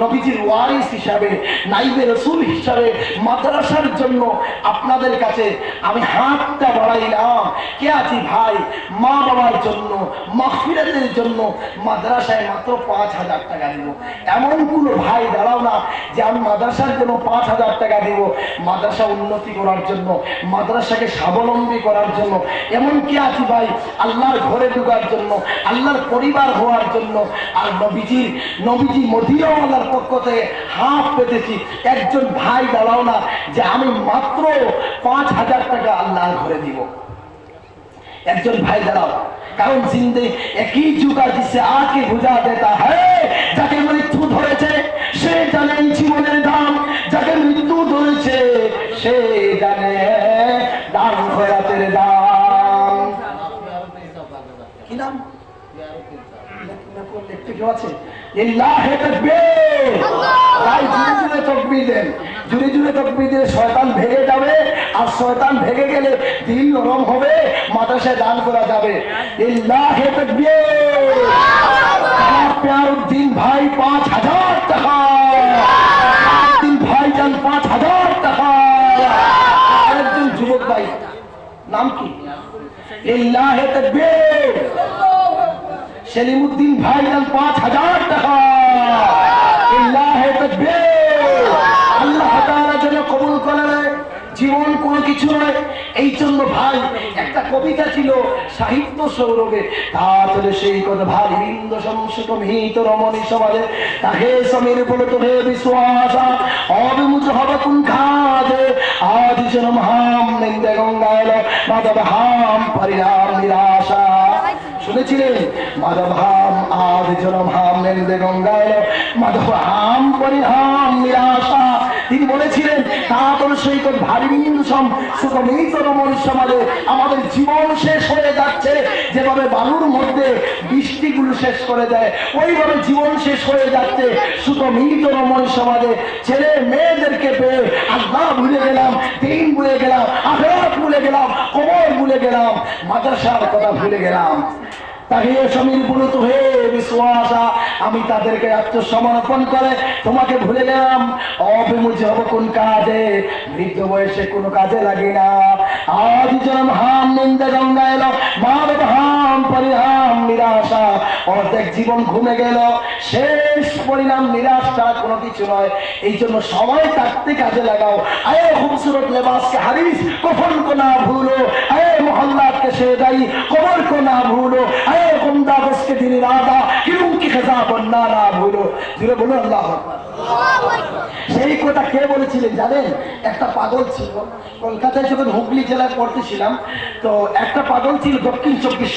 নবীজির ওয়ারিস হিসাবে, নাইবে রসুল হিসাবে, মাদ্রাসার জন্য আপনাদের কাছে আমি হাতটা বাড়াইলাম। কে আছি ভাই? মা বাবার জন্য মাহফিরাতের জন্য মাদ্রাসায় মাত্র পাঁচ হাজার টাকা দিব। এমন কোনো ভাই দাঁড়াও না যে আমি মাদ্রাসার জন্য পাঁচ হাজার টাকা দিব। মাদ্রাসা উন্নতি করার জন্য, মাদ্রাসাকে স্বাবলম্বী করার জন্য। এমন কে আছি ভাই? আল্লাহর ঘরে ঢুকার জন্য, আল্লাহর পরিবার হওয়ার জন্য। আর নবীজির, নবীজি মদিনাওয়ালার পক্ষ থেকে হাফ পেতেছি। একজন ভাই দাঁড়াও না, যে আমি মাত্র পাঁচ হাজার টাকা আল্লাহর ঘরে দিব। একজন ভাই দাঁড়াও, কারণ একই যুগা জিসে আকে হ্যাঁ যাকে মৃত্যু ধরেছে, সে জানে জীবনের দাম, যাকে মৃত্যু ধরেছে, সে জানে দাম দাম। কি নাম? লিখতে কেউ আছে? লিল্লাহে তাকবীর। তাই জুড়ে জুড়ে তকবীর দেন। জুড়ে জুড়ে তকবীর দিলে শয়তান ভেঙে যাবে আর শয়তান ভেঙে গেলে দিল নরম হবে মাদ্রাসায় দান করা যাবে। লিল্লাহে তাকবীর। প্যার উদ্দিন ভাই পাঁচ হাজার টাকা। উদ্দিন ভাই যান পাঁচ হাজার টাকা। আরেকজন যুবক ভাই নাম কি? লিল্লাহে তাকবীর। সেলিমুদ্দিন ভাইজান পাঁচ হাজার টাকা। আল্লাহ যেন কবুল করে জীবন কোনো কিছু নয়। এই জন্য ভাই, একটা কবিতা ছিল, সাহিত্য সৌরভে। তাহলে সেই কথা ভাই বৃন্দ সংসুত মিহিত রমণী সমাজে। তাহে সমীর বলে তো হে বিশ্বাস অবিমুচ হবে কোন খাজে আদি জন মহাম নিন্দে গঙ্গায় মাধব হাম, পরিণাম নিরাশা। শুনেছিলেন মাধব হাম জনম হাম নেন্দে গঙ্গায় মাধব হাম নিরাশা। তিনি বলেছিলেন ভারী সমাজে আমাদের জীবন শেষ হয়ে যাচ্ছে। যেভাবে বালুর মধ্যে বৃষ্টিগুলো শেষ করে দেয়, ওইভাবে জীবন শেষ হয়ে যাচ্ছে। সুখমিত রমণ সমাজে ছেলে মেয়েদেরকে পেয়ে আল্লাহ ভুলে গেলাম, দিন ভুলে ভুলে গেলাম কবর ভুলে গেলাম মাদ্রাসার কথা ভুলে গেলাম। আমি তাদেরকে আত্মসমর্পণ করে তোমাকে ভুলে গেলাম। হব কোন কাজে? বৃদ্ধ বয়সে কোনো কাজে না। আজ হাম, নিন্দে গঙ্গা এলো। হাম, পরিহাম, নিরাশা। অর্ধেক জীবন ঘুমে গেল। শেষ পরিণাম, নিরাশ ছাড়া কোনো কিছু নয়। এই জন্য সবাই কাটতে কাজে লাগাও। আয়ে খুবসুরত লেবাসকে হারিস কখন কোনা ভুলো। আয়ে মোহাল্লাদকে সে দায়ী। না ভুলো কুমদা বসকে রাধা কিরম কি খেজা বন্যা না ভুলো। জুড়ে বলো আল্লাহ সেই কথা কে বলেছিলেন জানেন? একটা পাগল ছিল। কলকাতায় যখন হুগলি জেলায় পড়তেছিলাম, তো একটা পাগল ছিল দক্ষিণ চব্বিশ